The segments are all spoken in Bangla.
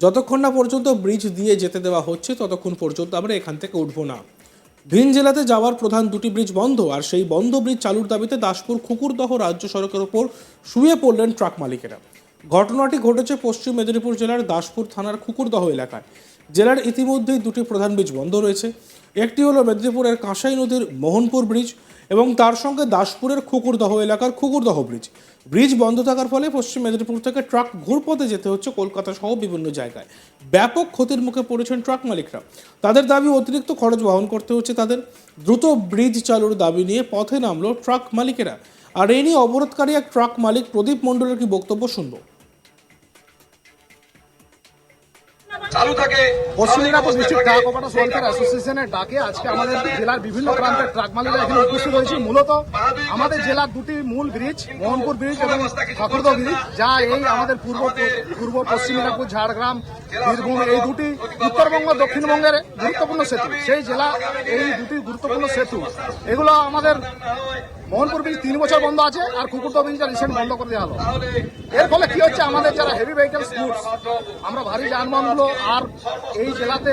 যতক্ষণ না পর্যন্ত ব্রিজ দিয়ে যেতে দেওয়া হচ্ছে, ততক্ষণ পর্যন্ত আমরা এখান থেকে উঠবো না। ভিন জেলাতে যাওয়ার প্রধান দুটি ব্রিজ বন্ধ, আর সেই বন্ধ ব্রিজ চালুর দাবিতে দাসপুর খুকুরদহ রাজ্য সড়কের ওপর শুয়ে পড়লেন ট্রাক মালিকেরা। ঘটনাটি ঘটেছে পশ্চিম মেদিনীপুর জেলার দাসপুর থানার খুকুরদহ এলাকায়। জেলার ইতিমধ্যেই দুটি প্রধান ব্রিজ বন্ধ রয়েছে। একটি হলো মেদিনীপুরের কাঁসাই নদীর মোহনপুর ব্রিজ এবং তার সঙ্গে দাসপুরের খুকুরদহ এলাকার খুকুরদহ ব্রিজ। ব্রিজ বন্ধ থাকার ফলে পশ্চিম মেদিনীপুর থেকে ট্রাক ঘুরপথে যেতে হচ্ছে কলকাতা সহ বিভিন্ন জায়গায়। ব্যাপক ক্ষতির মুখে পড়েছেন ট্রাক মালিকরা। তাদের দাবি, অতিরিক্ত খরচ বহন করতে হচ্ছে তাদের। দ্রুত ব্রিজ চালুর দাবি নিয়ে পথে নামলো ট্রাক মালিকেরা। আর এই নিয়ে অবরোধকারী এক ট্রাক মালিক প্রদীপ মণ্ডলের কি বক্তব্য শুনব? চালু থাকে পশ্চিম Medinipur district truck operator welfare অ্যাসোসিয়েশনের ডাকে। আজকে আমাদের জেলার বিভিন্ন প্রান্তের ট্রাক মালিকরা এখানে উপস্থিত হয়েছে। মূলত আমাদের জেলার দুটি মূল ব্রিজ মোহনপুর ব্রিজ এবং ঠাকুরদহ ব্রিজ যা এই আমাদের পূর্ব পূর্ব পশ্চিম মেদিনীপুর ঝাড়গ্রাম বীরভূম এই দুটি উত্তরবঙ্গ দক্ষিণবঙ্গের গুরুত্বপূর্ণ সেতু। সেই জেলা এই দুটি গুরুত্বপূর্ণ সেতু। এগুলো আমাদের মোহনপুর ব্রিজ তিন বছর বন্ধ আছে আর কুকুরদহ ব্রিজটা রিসেন্ট বন্ধ করে দেওয়া হলো। এর ফলে কি হচ্ছে? আমাদের যারা হেভি ভেহিকেল গুডস আমরা ভারী যানবাহনগুলো আর এই জেলাতে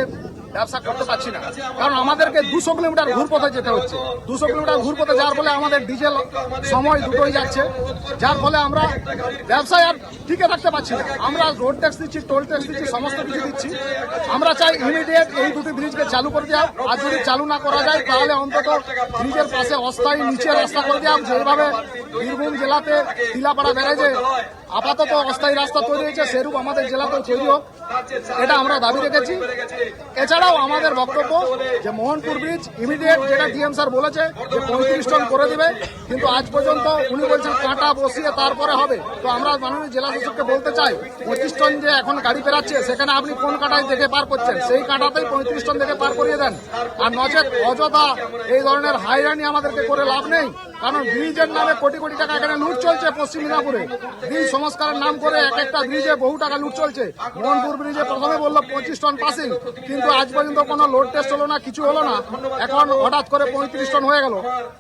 ব্যবসা করতে পারছি না। কারণ আমাদেরকে দুশো কিলোমিটার ঘুর পথে যেতে হচ্ছে। দুশো কিলোমিটার ঘুর পথে যাওয়ার ফলে আমাদের ডিজেল সময় দুটোই যাচ্ছে। যার ফলে আমরা ব্যবসায় আর টিকে থাকতে পারছি না। আমরা রোড ট্যাক্স দিচ্ছি টোল ট্যাক্স দিচ্ছি, সমস্ত কিছু দিচ্ছি। আমরা চাই ইমিডিয়েট এই দুটি ব্রিজকে চালু করে দেওয়া আর যদি চালু না করা যায়, তাহলে অন্তত ব্রিজের পাশে অস্থায়ী নিচে রাস্তা করে দেওয়া যেভাবে বীরভূম জেলাতে তিলাপাড়া ব্যারেজে আপাতত অস্থায়ী রাস্তা তৈরি হয়েছে, সেরূপ আমাদের জেলাতেও তৈরি হোক। এটা আমরা দাবি রেখেছি। এছাড়াও আমাদের বক্তব্য যে মোহনপুর ব্রিজ ইমিডিয়েট যেটা ডিএম স্যার বলেছে যে পঁয়ত্রিশ টন করে দিবে, কিন্তু আজ পর্যন্ত উনি বলছেন কাঁটা বসিয়ে তারপরে হবে। তো আমরা মাননীয় জেলা শাসককে বলতে চাই, পঁচিশ টন যে এখন গাড়ি পেরাচ্ছে, সেখানে আপনি কোন কাঁটায় দেখে পার করছেন? সেই কাঁটাতেই পঁয়ত্রিশ টন দেখে পার করিয়ে দেন। আর নচেত অযথা এই ধরনের হাইরানি আমাদেরকে করে লাভ নেই, কারণ ব্রিজের নামে কোটি কোটি টাকা এখানে লুট চলছে পশ্চিম মিদনাপুরে। ব্রিজ সংস্কারের নাম করে এক একটা ব্রিজে বহু টাকা লুট চলছে। মোহনপুর ব্রিজে প্রথমে বলল পঁচিশ টন পাসিং, কিন্তু আজ পর্যন্ত কোনো লোড টেস্ট হলো না, কিছু হলো না। এখন হঠাৎ করে পঁয়ত্রিশ টন হয়ে গেল।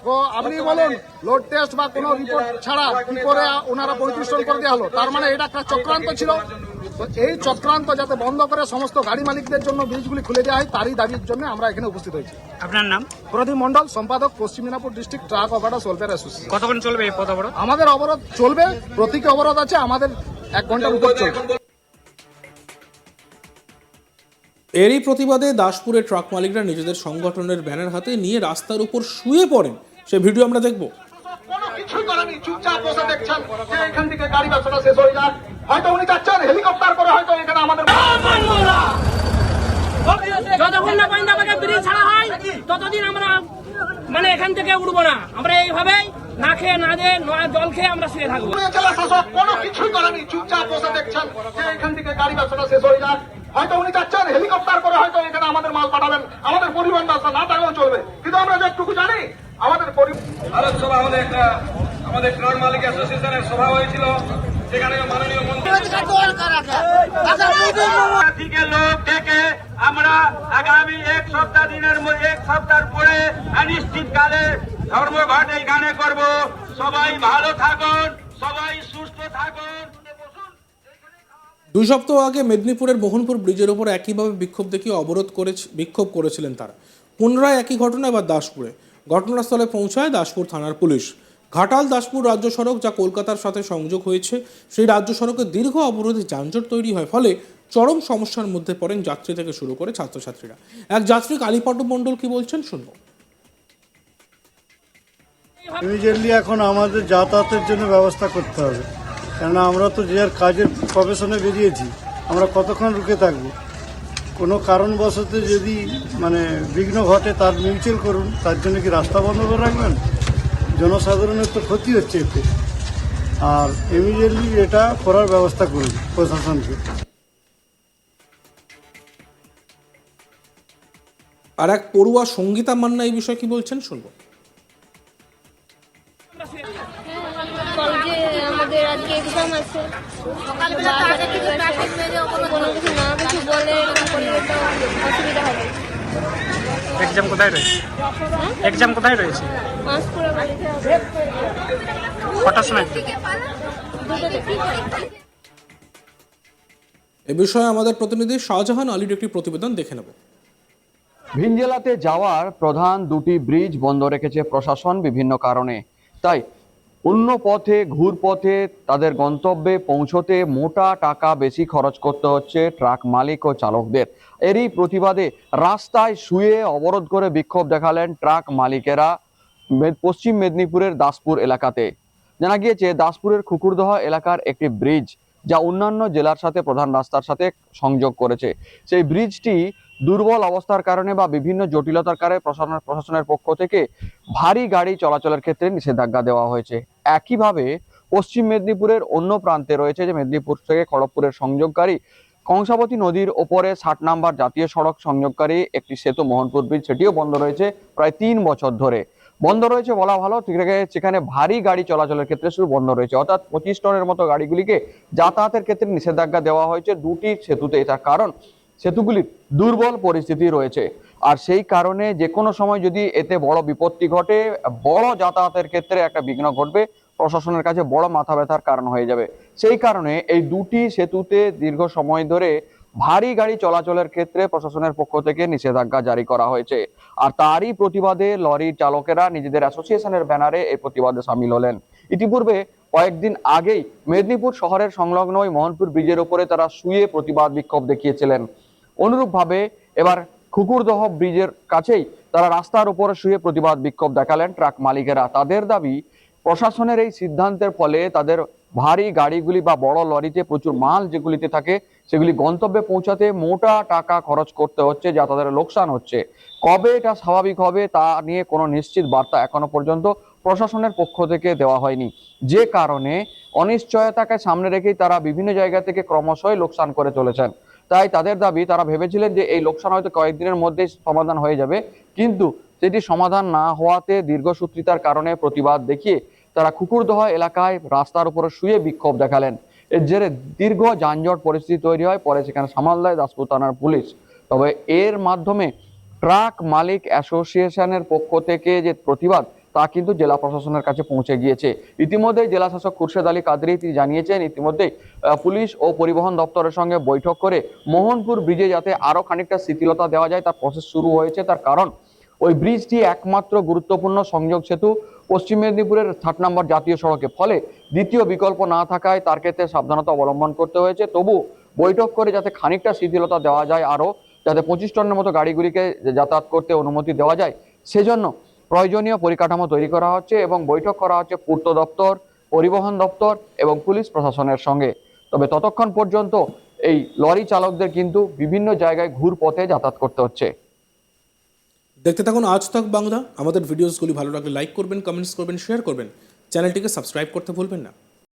তো আপনি বলুন, লোড টেস্ট বা কোনো রিপোর্ট ছাড়া কি করে ওনারা পঁয়ত্রিশ টন করে দেওয়া হলো? তার মানে এটা একটা চক্রান্ত ছিল। তো এই চক্রান্ত যাতে বন্ধ করে সমস্ত গাড়ি মালিকদের জন্য ব্রিজগুলি খুলে দেওয়া হয় তারই দাবির জন্য আমরা এখানে উপস্থিত হয়েছি। আপনার নাম? প্রদীপ মন্ডল সম্পাদক পশ্চিম Midnapore district truck operator welfare association. কতক্ষণ চলবে এই পথ অবরোধ? আমাদের অবরোধ চলবে প্রতীকী অবরোধ আছে আমাদের এক ঘণ্টার উপর চলবে। এরই প্রতিবাদে দাসপুরের ট্রাক মালিকরা নিজেদের সংগঠনের ব্যানার হাতে নিয়ে রাস্তার উপর শুয়ে পড়েন। সে ভিডিও আমরা দেখব। কিছুই করেনি চুপচাপ বসে দেখছেন যে এখান থেকে গাড়ি ব্যবসাটা শেষ হয়ে যাক। হয়তো উনি যাচ্ছেন হেলিকপ্টার করে হয়তো এখানে আমাদের যতক্ষণ না ব্রিজ ছাড়া হয় ততদিন আমরা মানে এখান থেকে উঠবো না। আমরা এইভাবেই না খেয়ে না নয়া জল খেয়ে আমরা শুয়ে থাকব। জেলা শাসক কোনো কিছুই করেনি চুপচাপ বসে দেখছেন যে এখান থেকে গাড়ি ব্যবসাটা শেষ হয়ে যাক। হয়তো উনি যাচ্ছেন হেলিকপ্টার করে হয়তো এখানে আমাদের মাল পাঠাবেন আমাদের পরিবহন ব্যবস্থা না থাকলেও চলবে। কিন্তু আমরা যেটুকু জানি ভারত সভা হলে একটা আমাদের ট্রাক মালিক অ্যাসোসিয়েশনের সভা হয়েছিল সেখানে মাননীয় মন্ত্রী থেকে লোক ডেকে আমরা আগামী এক সপ্তাহ দিনের এক সপ্তাহ পরে অনিশ্চিতকালে ধর্মঘট এইখানে করব। সবাই ভালো থাকুন সবাই সুস্থ থাকুন। দুই সপ্তাহ আগে মেদিনীপুরের মোহনপুর ব্রিজের ওপর একইভাবে বিক্ষোভ দেখিয়ে অবরোধ করে বিক্ষোভ করেছিলেন তারা। পুনরায় একই ঘটনা এবার দাসপুরে। ঘটনাস্থলে পৌঁছায় দাসপুর থানার পুলিশ। ঘাটাল দাসপুর রাজ্য সড়ক, যা কলকাতার সাথে সংযোগ হয়েছে, সেই রাজ্য সড়কে দীর্ঘ অবরোধে যানজট তৈরি হয়, ফলে চরম সমস্যার মধ্যে পড়েন যাত্রী থেকে শুরু করে ছাত্রছাত্রীরা। এক যাত্রী, কালীপট্ট মণ্ডল, কি বলছেন? শুনব। ইমিডিয়েটলি এখন আমাদের যাতায়াতের জন্য ব্যবস্থা করতে হবে। কেননা আমরা তো যে কাজের প্রফেশনে বেরিয়েছি, আমরা কতক্ষণ রুখে থাকব? কোনো কারণবশত যদি মানে বিঘ্ন ঘটে, তার মিউচুয়াল করুন, তার জন্য কি রাস্তা বন্ধ করে রাখবেন? জনসাধারণের তো ক্ষতি হচ্ছে এতে। আর ইমিডিয়েটলি এটা করার ব্যবস্থা করুন প্রশাসনকে। আর এক পড়ুয়া সঙ্গীতা মান্না এই বিষয়ে কি বলছেন শুনব। আজকে এক্সাম আছে। কোনো কিছু না কিছু বলে অসুবিধা হবে। এক্সাম কোথায় রয়েছে? এক্সাম কোথায় রয়েছে? কটার সময়? এ বিষয়ে আমাদের প্রতিনিধি শাহজাহান আলীর একটি প্রতিবেদন দেখে নেব। ভিনজেলাতে যাওয়ার প্রধান দুটি ব্রিজ বন্ধ রেখেছে প্রশাসন বিভিন্ন কারণে। তাই অন্য পথে, ঘুর পথে তাদের গন্তব্যে পৌঁছতে মোটা টাকা বেশি খরচ করতে হচ্ছে ট্রাক মালিক ও চালকদের। এরই প্রতিবাদে রাস্তায় শুয়ে অবরোধ করে বিক্ষোভ দেখালেন ট্রাক মালিকেরা পশ্চিম মেদিনীপুরের দাসপুর এলাকাতে। জানা গিয়েছে, দাসপুরের খুকুরদহ এলাকার একটি ব্রিজ যা অন্যান্য জেলার সাথে প্রধান রাস্তার সাথে সংযোগ করেছে। সেই ব্রিজটি দুর্বল অবস্থার কারণে বা বিভিন্ন জটিলতার কারণে প্রশাসন প্রশাসনের পক্ষ থেকে ভারী গাড়ি চলাচলের ক্ষেত্রে নিষেধাজ্ঞা দেওয়া হয়েছে। একইভাবে পশ্চিম মেদিনীপুরের অন্য প্রান্তে রয়েছে যে মেদিনীপুর থেকে খড়গপুরের সংযোগকারী কংসাবতী নদীর ওপরে ষাট নাম্বার জাতীয় সড়ক সংযোগকারী একটি সেতু মোহনপুর ব্রিজ, সেটিও বন্ধ রয়েছে প্রায় তিন বছর ধরে। বন্ধ রয়েছে বলা ভালো সেখানে ভারী গাড়ি চলাচলের ক্ষেত্রে শুধু বন্ধ রয়েছে। অর্থাৎ পঁচিশ টনের মতো গাড়িগুলিকে যাতায়াতের ক্ষেত্রে নিষেধাজ্ঞা দেওয়া হয়েছে দুটি সেতুতে। তার কারণ সেতুগুলির দুর্বল পরিস্থিতি রয়েছে। আর সেই কারণে যে কোনো সময় যদি এতে বড় বিপত্তি ঘটে, বড় যাতায়াতের ক্ষেত্রে একটা বিঘ্ন ঘটবে, প্রশাসনের কাছে বড় মাথা ব্যথার কারণ হয়ে যাবে। সেই কারণে এই দুটি সেতুতে দীর্ঘ সময় ধরে ভারী গাড়ি চলাচলের ক্ষেত্রে প্রশাসনের পক্ষ থেকে নিষেধাজ্ঞা জারি করা হয়েছে। আর তারই প্রতিবাদে লরির চালকেরা নিজেদের অ্যাসোসিয়েশনের ব্যানারে এই প্রতিবাদে সামিল হলেন। ইতিপূর্বে কয়েকদিন আগেই মেদিনীপুর শহরের সংলগ্ন ওই মোহনপুর ব্রিজের উপরে তারা শুয়ে প্রতিবাদ বিক্ষোভ দেখিয়েছিলেন। অনুরূপভাবে এবার খুকুরদহ ব্রিজের কাছেই তারা রাস্তার উপরে শুয়ে প্রতিবাদ বিক্ষোভ দেখালেন ট্রাক মালিকেরা। তাদের দাবি, প্রশাসনের এই সিদ্ধান্তের ফলে তাদের ভারী গাড়িগুলি বা বড় লরিতে প্রচুর মাল যেগুলিতে থাকে, সেগুলি গন্তব্যে পৌঁছাতে মোটা টাকা খরচ করতে হচ্ছে যা তাদের লোকসান হচ্ছে। কবে এটা স্বাভাবিক হবে তা নিয়ে কোনো নিশ্চিত বার্তা এখনও পর্যন্ত প্রশাসনের পক্ষ থেকে দেওয়া হয়নি। যে কারণে অনিশ্চয়তাকে সামনে রেখেই তারা বিভিন্ন জায়গা থেকে ক্রমশই লোকসান করে চলেছেন। তাই তাদের দাবি, তারা ভেবেছিলেন যে এই লোকসান হয়তো কয়েকদিনের মধ্যেই সমাধান হয়ে যাবে। কিন্তু সেটি সমাধান না হওয়াতে দীর্ঘসূত্রিতার কারণে প্রতিবাদ দেখিয়ে তারা কুকুরদহ এলাকায় রাস্তার উপরে শুয়ে বিক্ষোভ দেখালেন। এর জেরে দীর্ঘ যানজট পরিস্থিতি তৈরি হয়, পরে সেখানে সামাল দেয় দাসপুর থানার পুলিশ। তবে এর মাধ্যমে ট্রাক মালিক অ্যাসোসিয়েশনের পক্ষ থেকে যে প্রতিবাদ তা কিন্তু জেলা প্রশাসনের কাছে পৌঁছে গিয়েছে। ইতিমধ্যে জেলা শাসক খুরশেদ আলী কাদরি তিনি জানিয়েছেন ইতিমধ্যে পুলিশ ও পরিবহন দপ্তরের সঙ্গে বৈঠক করে মোহনপুর ব্রিজে যাতে আরও খানিকটা শিথিলতা দেওয়া যায়, তার প্রসেস শুরু হয়েছে। তার কারণ, ওই ব্রিজটি একমাত্র গুরুত্বপূর্ণ সংযোগ সেতু পশ্চিম মেদিনীপুরের ষাট নম্বর জাতীয় সড়কে। ফলে দ্বিতীয় বিকল্প না থাকায় তার ক্ষেত্রে সাবধানতা অবলম্বন করতে হয়েছে। তবু বৈঠক করে যাতে খানিকটা শিথিলতা দেওয়া যায় আরও যাতে পঁচিশ টনের মতো গাড়িগুলিকে যাতায়াত করতে অনুমতি দেওয়া যায়, সেজন্য প্রয়োজনীয় পরিকাঠামো তৈরি করা হচ্ছে এবং বৈঠক করা হচ্ছে পূর্ত দপ্তর, পরিবহন দপ্তর এবং পুলিশ প্রশাসনের সঙ্গে। তবে ততক্ষণ পর্যন্ত এই লরি চালকদের কিন্তু বিভিন্ন জায়গায় ঘুর পথে যাতায়াত করতে হচ্ছে। দেখতে থাকুন আজ তক বাংলা। আমাদের ভিডিওসগুলি ভালো লাগলে লাইক করবেন কমেন্টস করবেন শেয়ার করবেন। চ্যানেলটিকে সাবস্ক্রাইব করতে ভুলবেন না।